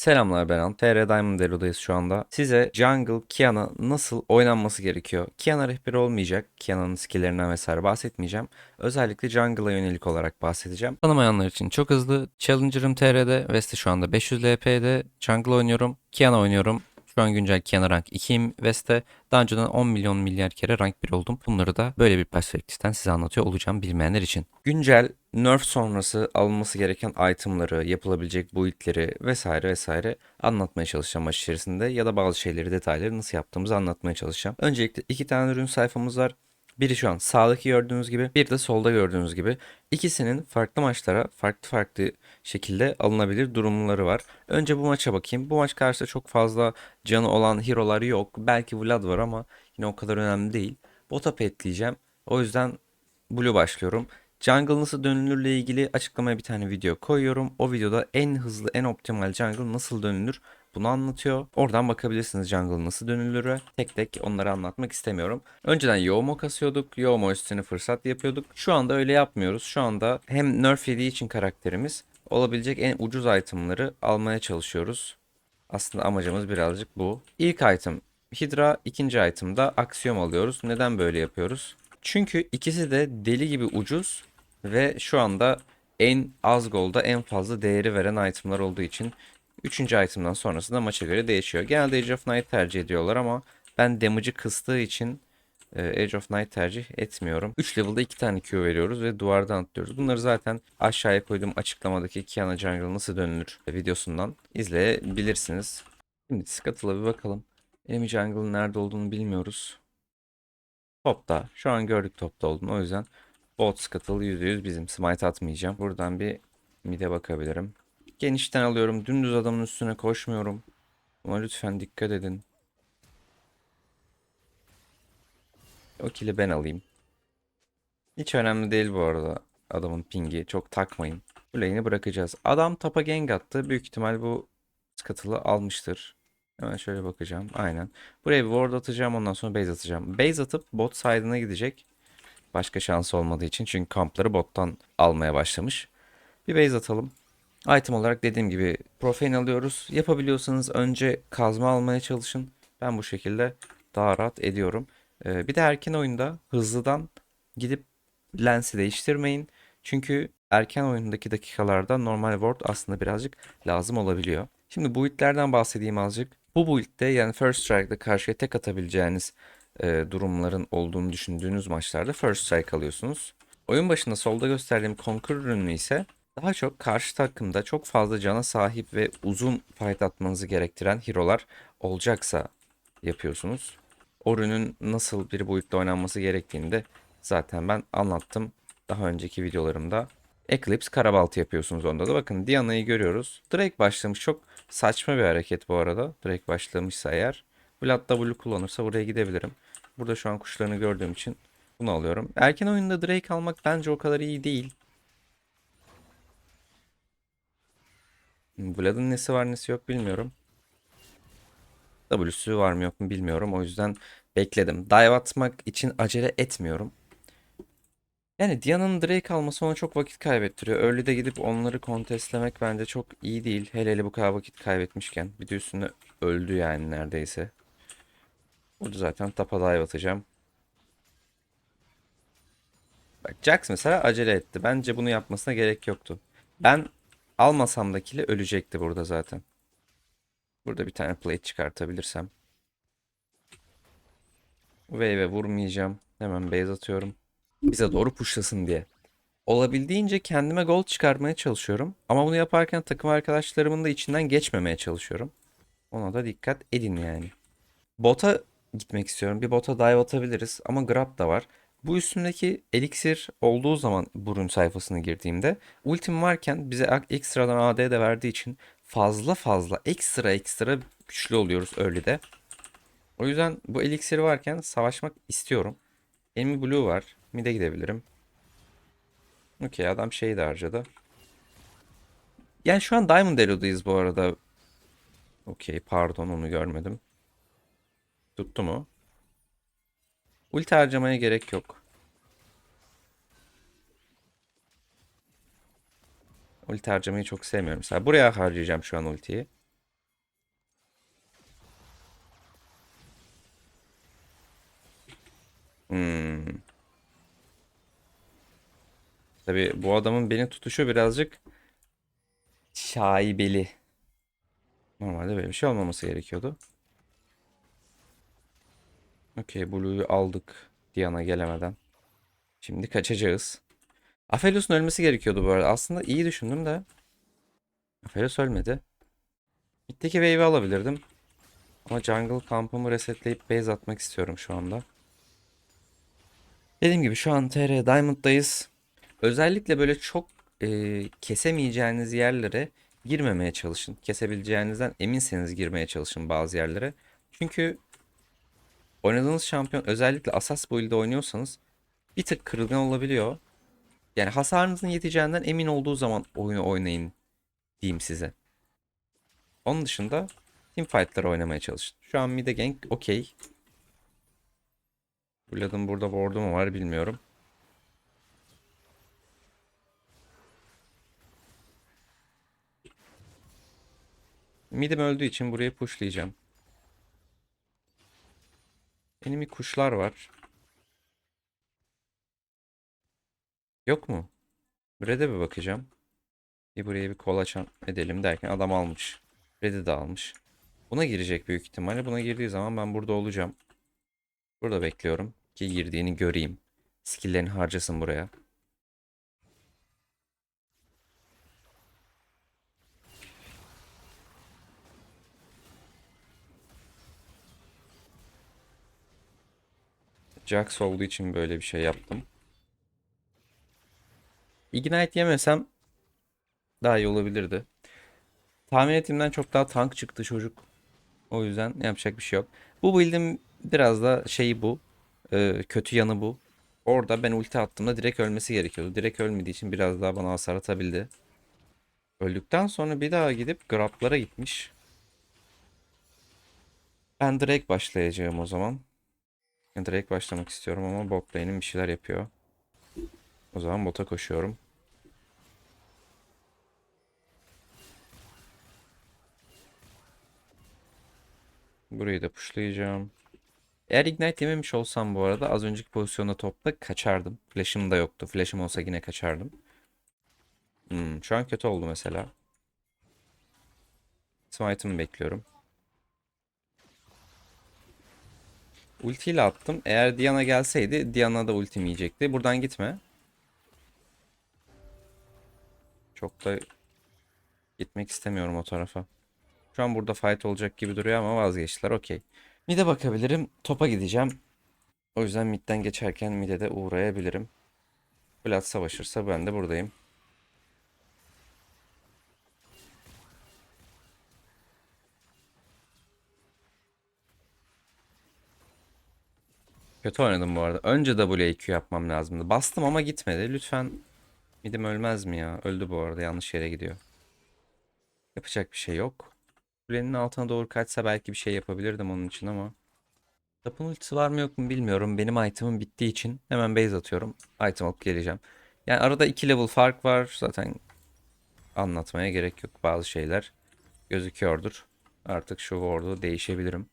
Selamlar Beran. TR Diamond Elo'dayız şu anda. Size Jungle Kiana nasıl oynanması gerekiyor. Kiana rehberi olmayacak. Kiana'nın skillerinden vesaire bahsetmeyeceğim. Özellikle Jungle'a yönelik olarak bahsedeceğim. Tanımayanlar için çok hızlı. Challenger'ım TR'de. West'te şu anda 500 LP'de. Jungle oynuyorum. Kiana oynuyorum. Şu an güncel Kiana rank 2'yim West'te. Daha önceden 10 milyon milyar kere rank 1 oldum. Bunları da böyle bir perspektiften size anlatıyor olacağım bilmeyenler için. Güncel nerf sonrası alınması gereken itemları, yapılabilecek build'leri vesaire vesaire anlatmaya çalışacağım maç içerisinde ya da bazı şeyleri detayları nasıl yaptığımızı anlatmaya çalışacağım. Öncelikle iki tane ürün sayfamız var. Biri şu an sağdaki gördüğünüz gibi, bir de solda gördüğünüz gibi. İkisinin farklı maçlara farklı farklı şekilde alınabilir durumları var. Önce bu maça bakayım. Bu maç karşısında çok fazla canı olan hero'lar yok. Belki Vlad var ama yine o kadar önemli değil. Bota petleyeceğim. O yüzden Blue başlıyorum. Jungle nasıl dönülürle ilgili açıklamaya bir tane video koyuyorum. O videoda en hızlı, en optimal jungle nasıl dönülür bunu anlatıyor. Oradan bakabilirsiniz jungle nasıl dönülür. Tek tek onları anlatmak istemiyorum. Önceden Yoğmo kasıyorduk. Yoğmo üstüne fırsat yapıyorduk. Şu anda öyle yapmıyoruz. Şu anda hem nerf yediği için karakterimiz olabilecek en ucuz itemları almaya çalışıyoruz. Aslında amacımız birazcık bu. İlk item Hydra, ikinci itemda Axiom alıyoruz. Neden böyle yapıyoruz? Çünkü ikisi de deli gibi ucuz ve şu anda en az golda en fazla değeri veren itemlar olduğu için Üçüncü itemdan sonrası da maça göre değişiyor. Genelde Age of Night tercih ediyorlar ama ben damage'ı kıstığı için e, Age of Night tercih etmiyorum. 3 level'da 2 tane Q veriyoruz ve duvardan atlıyoruz. Bunları zaten aşağıya koyduğum açıklamadaki Kiana Jungle nasıl dönülür videosundan izleyebilirsiniz. Şimdi Scuttle'a bir bakalım. Enemy Jungle'ın nerede olduğunu bilmiyoruz. Topta. Şu an gördük topta olduğunu. O yüzden bot Scuttle %100 bizim. Smite atmayacağım. Buradan bir mid'e bakabilirim. Genişten alıyorum. Dümdüz adamın üstüne koşmuyorum. Ama lütfen dikkat edin. O kili ben alayım. Hiç önemli değil bu arada adamın pingi. Çok takmayın. Bu lane'i bırakacağız. Adam tapa gank attı. Büyük ihtimal bu skatılı almıştır. Hemen şöyle bakacağım. Aynen. Buraya bir ward atacağım. Ondan sonra base atacağım. Base atıp bot side'ına gidecek. Başka şansı olmadığı için. Çünkü kampları bottan almaya başlamış. Bir base atalım. Item olarak dediğim gibi profane alıyoruz. Yapabiliyorsanız önce kazma almaya çalışın. Ben bu şekilde daha rahat ediyorum. Ee, bir de erken oyunda hızlıdan gidip lensi değiştirmeyin. Çünkü erken oyundaki dakikalarda normal ward aslında birazcık lazım olabiliyor. Şimdi build'lerden bahsedeyim azıcık. Bu build'de yani First Strike'da karşıya tek atabileceğiniz e, durumların olduğunu düşündüğünüz maçlarda First Strike alıyorsunuz. Oyun başında solda gösterdiğim Conquer ürünü ise daha çok karşı takımda çok fazla cana sahip ve uzun fight atmanızı gerektiren hero'lar olacaksa yapıyorsunuz. O ürünün nasıl bir boyutta oynanması gerektiğini de zaten ben anlattım daha önceki videolarımda. Eclipse karabaltı yapıyorsunuz onda da. Bakın Diana'yı görüyoruz. Drake başlamış. Çok saçma bir hareket bu arada. Drake başlamışsa eğer. Vlad W kullanırsa buraya gidebilirim. Burada şu an kuşlarını gördüğüm için bunu alıyorum. Erken oyunda Drake almak bence o kadar iyi değil. Vlad'ın nesi var nesi yok bilmiyorum. W'su var mı yok mu bilmiyorum. O yüzden bekledim. Dive atmak için acele etmiyorum. Yani Diana'nın Drake alması ona çok vakit kaybettiriyor. Early'de gidip onları kontestlemek bence çok iyi değil. Hele hele bu kadar vakit kaybetmişken. Bir de üstüne öldü yani neredeyse. Burada zaten tapa dive atacağım. Bak Jax mesela acele etti. Bence bunu yapmasına gerek yoktu. Ben Almasam da kili ölecekti burada zaten. Burada bir tane plate çıkartabilirsem. Wave'e vurmayacağım. Hemen base atıyorum. Bize doğru pushlasın diye. Olabildiğince kendime gol çıkarmaya çalışıyorum. Ama bunu yaparken takım arkadaşlarımın da içinden geçmemeye çalışıyorum. Ona da dikkat edin yani. Bota gitmek istiyorum. Bir bota dive atabiliriz. Ama grab da var. Bu üstümdeki elixir olduğu zaman burun sayfasına girdiğimde ultim varken bize ekstradan AD de verdiği için fazla fazla ekstra ekstra güçlü oluyoruz early'de. O yüzden bu elixiri varken savaşmak istiyorum. Enemy blue var. Mid'e gidebilirim. Okey adam şeyi de harcadı. Yani şu an Diamond Elo'dayız bu arada. Okey pardon onu görmedim. Tuttu mu? Ulti harcamaya gerek yok. Ulti harcamayı çok sevmiyorum. Mesela buraya harcayacağım şu an ultiyi. Hmm. Tabi bu adamın beni tutuşu birazcık şaibeli. Normalde böyle bir şey olmaması gerekiyordu. Okey Blue'yu aldık Diana gelemeden. Şimdi kaçacağız. Aphelios'un ölmesi gerekiyordu bu arada. Aslında iyi düşündüm de. Aphelios ölmedi. Mid'deki wave'i alabilirdim. Ama jungle kampımı resetleyip base atmak istiyorum şu anda. Dediğim gibi şu an TR Diamond'dayız. Özellikle böyle çok e, kesemeyeceğiniz yerlere girmemeye çalışın. Kesebileceğinizden eminseniz girmeye çalışın bazı yerlere. Çünkü oynadığınız şampiyon özellikle Asas build'de oynuyorsanız bir tık kırılgan olabiliyor. Yani hasarınızın yeteceğinden emin olduğu zaman oyunu oynayın diyeyim size. Onun dışında team fight'ları oynamaya çalışın. Şu an mid'e gank okey. Vlad'ın burada ward'u mu var bilmiyorum. Mid'im öldüğü için burayı pushlayacağım. Enemy kuşlar var. Yok mu? Red'e bir bakacağım. Bir buraya bir kolaçan edelim derken adam almış. Red'i de almış. Buna girecek büyük ihtimalle. Buna girdiği zaman ben burada olacağım. Burada bekliyorum ki girdiğini göreyim. Skill'lerini harcasın buraya. Jax olduğu için böyle bir şey yaptım. Ignite yemesem daha iyi olabilirdi. Tahmin ettiğimden çok daha tank çıktı çocuk. O yüzden yapacak bir şey yok. Bu build'in biraz da şeyi bu. Ee, kötü yanı bu. Orada ben ulti attığımda direkt ölmesi gerekiyordu. Direkt ölmediği için biraz daha bana hasar atabildi. Öldükten sonra bir daha gidip grablara gitmiş. Ben direkt başlayacağım o zaman. Direkt başlamak istiyorum ama bot lane'im bir şeyler yapıyor. O zaman bota koşuyorum. Burayı da pushlayacağım. Eğer ignite yememiş olsam bu arada az önceki pozisyonda topla kaçardım. Flash'ım da yoktu. Flash'ım olsa yine kaçardım. Hmm, şu an kötü oldu mesela. Smite'ımı bekliyorum. Ultiyle attım. Eğer Diana gelseydi Diana da ultim yiyecekti. Buradan gitme. Çok da gitmek istemiyorum o tarafa. Şu an burada fight olacak gibi duruyor ama vazgeçtiler. Okey. Mid'e bakabilirim. Topa gideceğim. O yüzden mid'den geçerken mid'e de uğrayabilirim. Vlad savaşırsa ben de buradayım. Kötü oynadım bu arada. Önce WQ yapmam lazımdı. Bastım ama gitmedi. Lütfen midim ölmez mi ya? Öldü bu arada. Yanlış yere gidiyor. Yapacak bir şey yok. Kulenin altına doğru kaçsa belki bir şey yapabilirdim onun için ama. Tapın ultisi var mı yok mu bilmiyorum. Benim item'ım bittiği için hemen base atıyorum. Item alıp geleceğim. Yani arada 2 level fark var. Zaten anlatmaya gerek yok. Bazı şeyler gözüküyordur. Artık şu ward'u değişebilirim.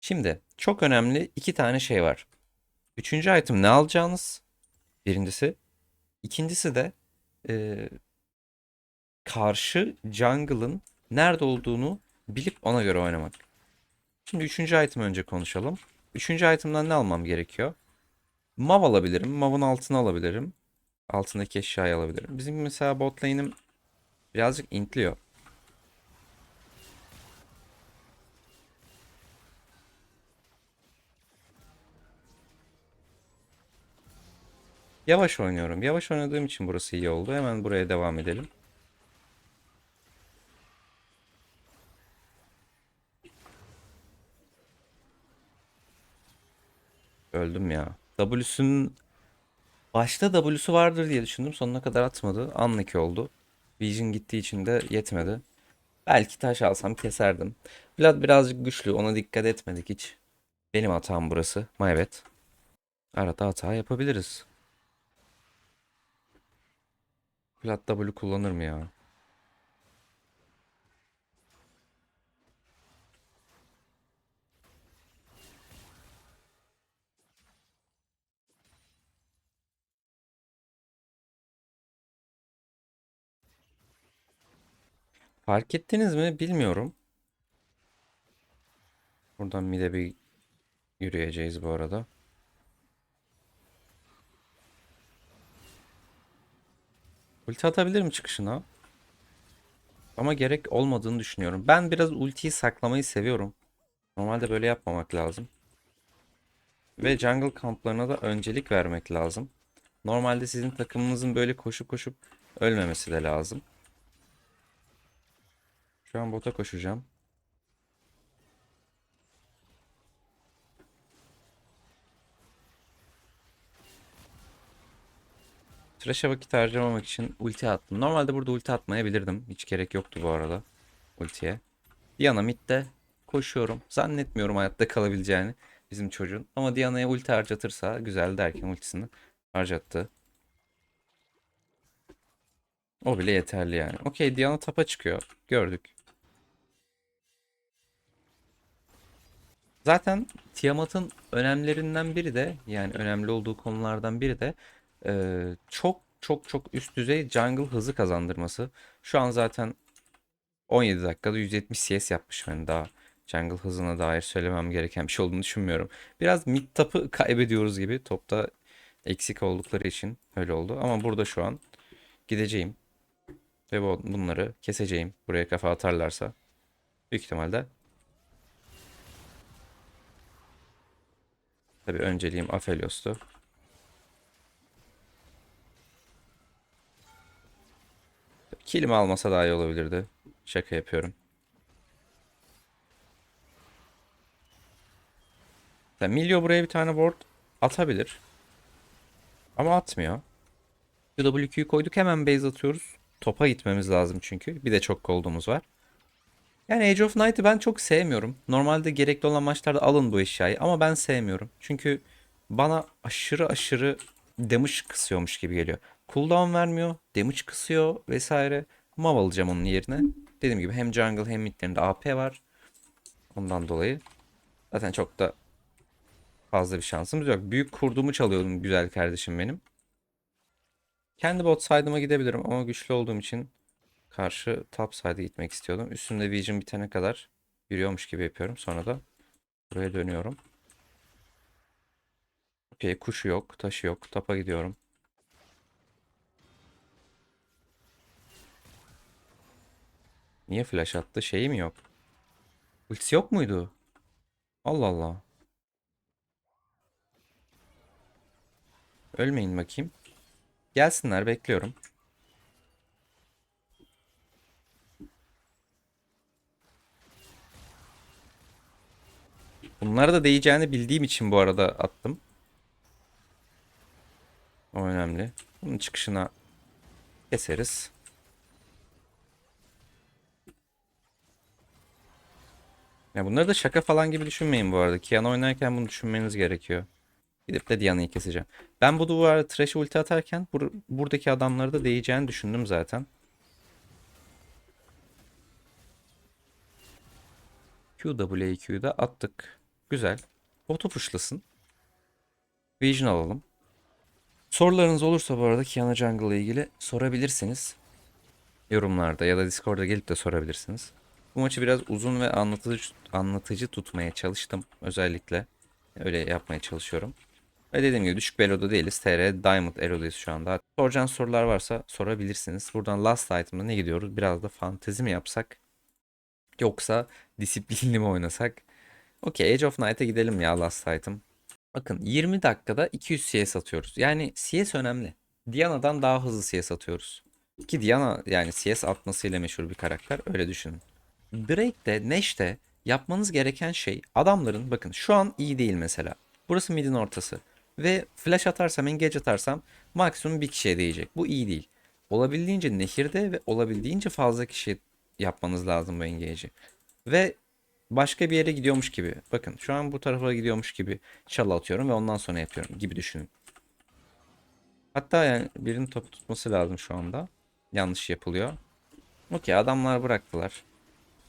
Şimdi çok önemli iki tane şey var. Üçüncü item ne alacağınız? Birincisi. İkincisi de e, karşı jungle'ın nerede olduğunu bilip ona göre oynamak. Şimdi üçüncü item önce konuşalım. Üçüncü item'dan ne almam gerekiyor? Mav alabilirim. Mav'ın altını alabilirim. Altındaki eşyayı alabilirim. Bizim mesela bot lane'im birazcık intliyor. Yavaş oynuyorum. Yavaş oynadığım için burası iyi oldu. Hemen buraya devam edelim. Öldüm ya. W'sünün başta W'su vardır diye düşündüm. Sonuna kadar atmadı. Unlucky oldu. Vision gittiği için de yetmedi. Belki taş alsam keserdim. Vlad birazcık güçlü. Ona dikkat etmedik hiç. Benim hatam burası. My bad. Arada hata yapabiliriz. Plat W kullanır mı ya? Fark ettiniz mi bilmiyorum. Buradan mide bir yürüyeceğiz bu arada. Ulti atabilirim çıkışına. Ama gerek olmadığını düşünüyorum. Ben biraz ultiyi saklamayı seviyorum. Normalde böyle yapmamak lazım. Ve jungle kamplarına da öncelik vermek lazım. Normalde sizin takımınızın böyle koşup koşup ölmemesi de lazım. Şu an bota koşacağım. Thresh'e vakit harcamamak için ulti attım. Normalde burada ulti atmayabilirdim. Hiç gerek yoktu bu arada ultiye. Diana midde koşuyorum. Zannetmiyorum hayatta kalabileceğini bizim çocuğun. Ama Diana'ya ulti harcatırsa güzel derken ultisini harcattı. O bile yeterli yani. Okey Diana tapa çıkıyor. Gördük. Zaten Tiamat'ın önemlerinden biri de yani önemli olduğu konulardan biri de e, çok çok çok üst düzey jungle hızı kazandırması. Şu an zaten 17 dakikada 170 CS yapmışım yani daha jungle hızına dair söylemem gereken bir şey olduğunu düşünmüyorum. Biraz mid tapı kaybediyoruz gibi topta eksik oldukları için öyle oldu. Ama burada şu an gideceğim ve bu- bunları keseceğim. Buraya kafa atarlarsa büyük ihtimalle Tabii önceliğim Aphelios'tu. Kilimi almasa daha iyi olabilirdi. Şaka yapıyorum. Yani Milio buraya bir tane ward atabilir. Ama atmıyor. WQ'yu koyduk hemen base atıyoruz. Topa gitmemiz lazım çünkü. Bir de çok koldumuz var. Yani Age of Night'ı ben çok sevmiyorum. Normalde gerekli olan maçlarda alın bu eşyayı ama ben sevmiyorum. Çünkü bana aşırı aşırı damage kısıyormuş gibi geliyor. Cooldown vermiyor, damage kısıyor vesaire. Mav alacağım onun yerine. Dediğim gibi hem jungle hem midlerinde AP var. Ondan dolayı zaten çok da fazla bir şansımız yok. Büyük kurdumu çalıyordum güzel kardeşim benim. Kendi bot side'ıma gidebilirim ama güçlü olduğum için karşı top side'e gitmek istiyordum. Üstümde vision bitene kadar yürüyormuş gibi yapıyorum. Sonra da buraya dönüyorum. Okey kuşu yok, taşı yok. Tapa gidiyorum. Niye flash attı? Şeyi mi yok? Ultisi yok muydu? Allah Allah. Ölmeyin bakayım. Gelsinler bekliyorum. Bunlara da değeceğini bildiğim için bu arada attım. O önemli. Bunun çıkışına keseriz. Ya bunları da şaka falan gibi düşünmeyin bu arada. Kiana oynarken bunu düşünmeniz gerekiyor. Gidip de Diana'yı keseceğim. Ben bu duvara Thresh'e ulti atarken bur buradaki adamları da değeceğini düşündüm zaten. QWQ'yu da attık. Güzel. Botu pushlasın. Vision alalım. Sorularınız olursa bu arada Kiana Jungle ile ilgili sorabilirsiniz. Yorumlarda ya da Discord'da gelip de sorabilirsiniz. Bu maçı biraz uzun ve anlatıcı, anlatıcı tutmaya çalıştım özellikle. Öyle yapmaya çalışıyorum. Ve dediğim gibi düşük bir eloda değiliz. TR Diamond elodayız şu anda. Soracağınız sorular varsa sorabilirsiniz. Buradan last item'da ne gidiyoruz? Biraz da fantezi mi yapsak? Yoksa disiplinli mi oynasak? Okey Age of Night'a gidelim ya last item. Bakın 20 dakikada 200 CS atıyoruz. Yani CS önemli. Diana'dan daha hızlı CS atıyoruz. Ki Diana yani CS atmasıyla meşhur bir karakter. Öyle düşünün. Drake'de, Nash'te yapmanız gereken şey adamların bakın şu an iyi değil mesela. Burası midin ortası. Ve flash atarsam, engage atarsam maksimum bir kişiye değecek. Bu iyi değil. Olabildiğince nehirde ve olabildiğince fazla kişi yapmanız lazım bu engage'i. Ve başka bir yere gidiyormuş gibi. Bakın şu an bu tarafa gidiyormuş gibi çalı atıyorum ve ondan sonra yapıyorum gibi düşünün. Hatta yani birinin topu tutması lazım şu anda. Yanlış yapılıyor. Okey adamlar bıraktılar.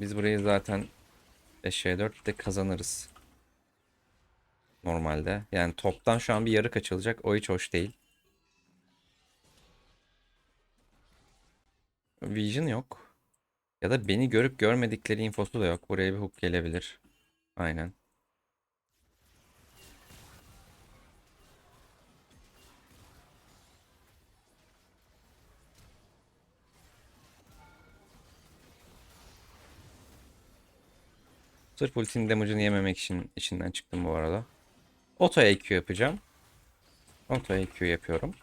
Biz burayı zaten 5'e 4'te kazanırız. Normalde. Yani toptan şu an bir yarı kaçılacak. O hiç hoş değil. Vision yok. Ya da beni görüp görmedikleri infosu da yok. Buraya bir hook gelebilir. Aynen. Sırf ultinin damage'ını yememek için içinden çıktım bu arada. Auto EQ yapacağım. Auto EQ yapıyorum.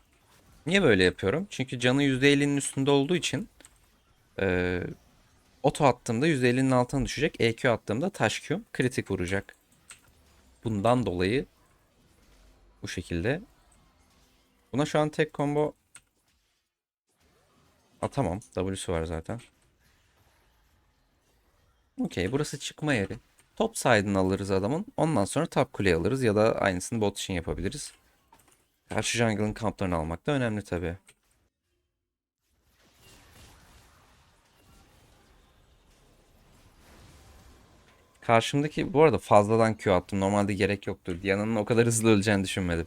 Niye böyle yapıyorum? Çünkü canı %50'nin üstünde olduğu için eee Oto attığımda %50'nin altına düşecek. EQ attığımda taş Q kritik vuracak. Bundan dolayı bu şekilde. Buna şu an tek combo atamam. W'su var zaten. Okey burası çıkma yeri. Top side'ını alırız adamın. Ondan sonra top kuleyi alırız ya da aynısını bot için yapabiliriz. Karşı jungle'ın kamplarını almak da önemli tabii. Karşımdaki bu arada fazladan Q attım. Normalde gerek yoktur. Diana'nın o kadar hızlı öleceğini düşünmedim.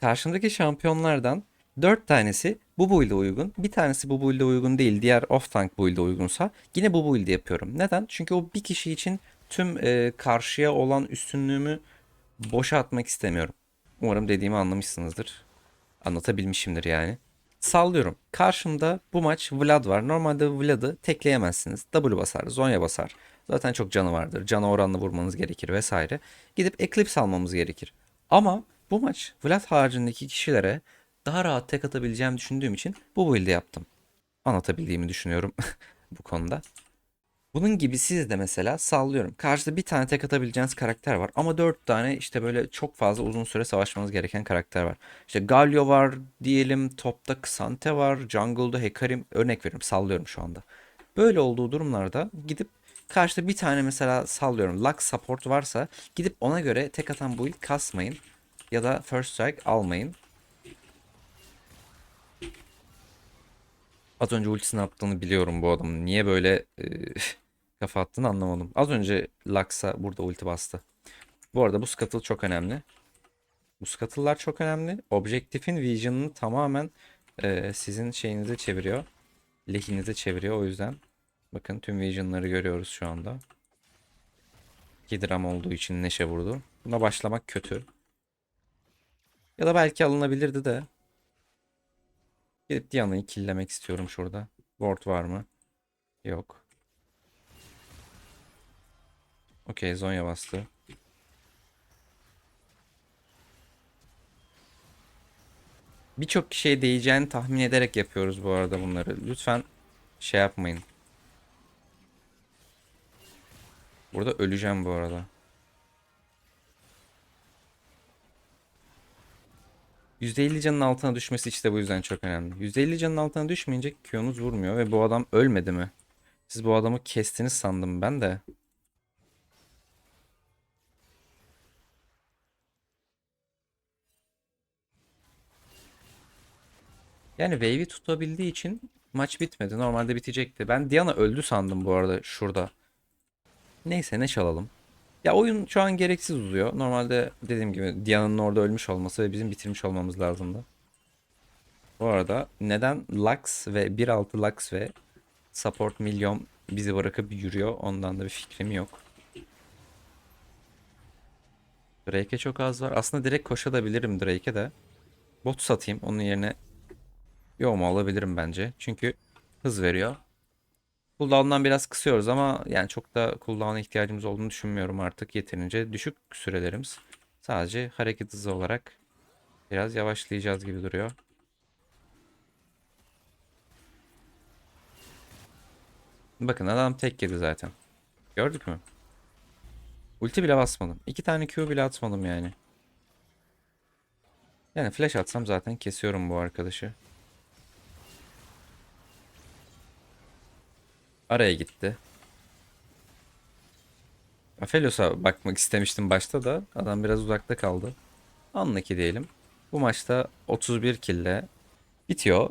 Karşımdaki şampiyonlardan 4 tanesi bu build'e uygun. Bir tanesi bu build'e uygun değil. Diğer off tank build'e uygunsa yine bu build'i yapıyorum. Neden? Çünkü o bir kişi için tüm e, karşıya olan üstünlüğümü boşa atmak istemiyorum. Umarım dediğimi anlamışsınızdır. Anlatabilmişimdir yani. Sallıyorum. Karşımda bu maç Vlad var. Normalde Vlad'ı tekleyemezsiniz. W basar, Zonya basar. Zaten çok canı vardır. Cana oranla vurmanız gerekir vesaire. Gidip Eclipse almamız gerekir. Ama bu maç Vlad haricindeki kişilere daha rahat tek atabileceğimi düşündüğüm için bu build'i yaptım. Anlatabildiğimi düşünüyorum bu konuda. Bunun gibi siz de mesela sallıyorum. Karşıda bir tane tek atabileceğiniz karakter var. Ama dört tane işte böyle çok fazla uzun süre savaşmanız gereken karakter var. İşte Galio var diyelim. Topta Xante var. Jungle'da Hecarim. Örnek veriyorum sallıyorum şu anda. Böyle olduğu durumlarda gidip karşıda bir tane mesela sallıyorum. Lux support varsa gidip ona göre tek atan build kasmayın. Ya da first strike almayın. Az önce ultisini attığını biliyorum bu adamın. Niye böyle e, kafa attığını anlamadım. Az önce Lux'a burada ulti bastı. Bu arada bu scuttle çok önemli. Bu scuttle'lar çok önemli. Objektifin vision'ını tamamen e, sizin şeyinize çeviriyor. Lehinize çeviriyor o yüzden. Bakın tüm vision'ları görüyoruz şu anda. 2 dram olduğu için neşe vurdu. Buna başlamak kötü. Ya da belki alınabilirdi de. Gidip Diana'yı killemek istiyorum şurada. Ward var mı? Yok. Okey Zonya bastı. Birçok kişiye değeceğini tahmin ederek yapıyoruz bu arada bunları. Lütfen şey yapmayın. Burada öleceğim bu arada. %50 canın altına düşmesi işte bu yüzden çok önemli. %50 canın altına düşmeyince Q'nuz vurmuyor ve bu adam ölmedi mi? Siz bu adamı kestiniz sandım ben de. Yani wave'i tutabildiği için maç bitmedi. Normalde bitecekti. Ben Diana öldü sandım bu arada şurada. Neyse ne çalalım. Ya oyun şu an gereksiz uzuyor. Normalde dediğim gibi Diana'nın orada ölmüş olması ve bizim bitirmiş olmamız lazımdı. Bu arada neden Lux ve 1.6 Lux ve Support Milyon bizi bırakıp yürüyor ondan da bir fikrim yok. Drake'e çok az var. Aslında direkt koşabilirim Drake'e de. Bot satayım onun yerine Yo mu alabilirim bence. Çünkü hız veriyor. Cooldown'dan biraz kısıyoruz ama yani çok da cooldown'a ihtiyacımız olduğunu düşünmüyorum artık. Yeterince düşük sürelerimiz. Sadece hareket hızı olarak biraz yavaşlayacağız gibi duruyor. Bakın adam tek yedi zaten. Gördük mü? Ulti bile basmadım. İki tane Q bile atmadım yani. Yani flash atsam zaten kesiyorum bu arkadaşı. Araya gitti. Aphelios'a bakmak istemiştim başta da adam biraz uzakta kaldı. Anla ki diyelim. Bu maçta 31 kille bitiyor.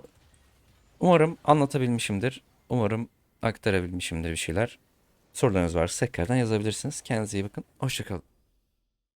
Umarım anlatabilmişimdir. Umarım aktarabilmişimdir bir şeyler. Sorularınız varsa tekrardan yazabilirsiniz. Kendinize iyi bakın. Hoşçakalın.